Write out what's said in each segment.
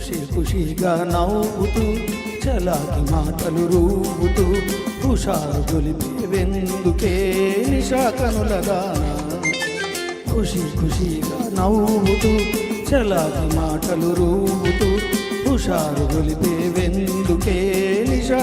ఖుషి ఖుషిగా నవ్వుతూ చలాకి మాటలు రూపుతూ హుషారు గొలిపి వెందుకే నిశా ఖుషి ఖుషిగా నవ్వుతూ చలాకి మాటలు రూపుతూ హుషారు గొలిపే వెందుకే నిశా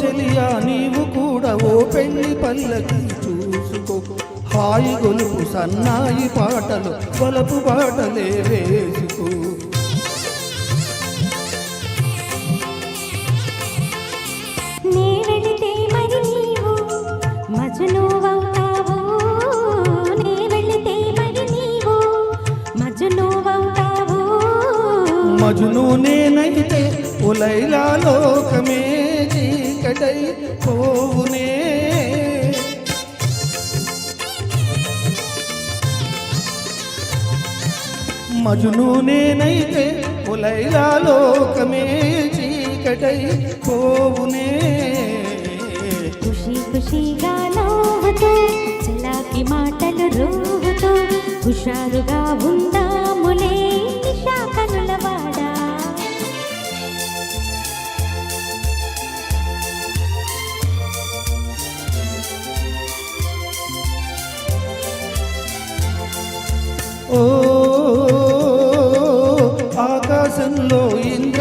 చెలియ నీవు కూడా ఓ పెళ్ళి పల్లకి చూసుకో. హాయి గొలుపు సన్నాయి పాటలు కొలపు పాటలే వేసుకో. మజును నేనైతే ఉలైలా లోకమే చీకటై పోవునే. మజును నేనైతే పులైలా లోకమే చీకటై పోవునే. ఖుషి ఖుషిగా నవ్వుతూ చలాకి మాటలు రూగుతూ హుషారుగా ఉందాములే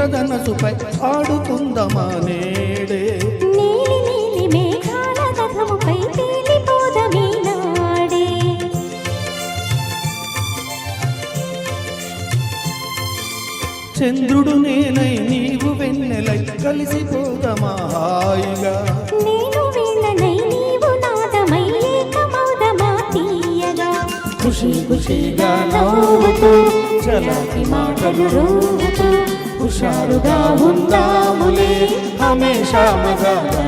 ఇంద్రధనసుపై ఆడుకుందమా నేడే? చంద్రుడు నేనై నీవు వెన్నెలై కలిసిపోదమా హాయిగా? నేను వీణనై నీవు నాదమై ఏకమౌదమా తీయగా? ఖుషి ఖుషిగా నవ్వుతూ చలాకి మాటలు రూపుతూ హుషారుగా ఉందాములే హమేషా మజాగా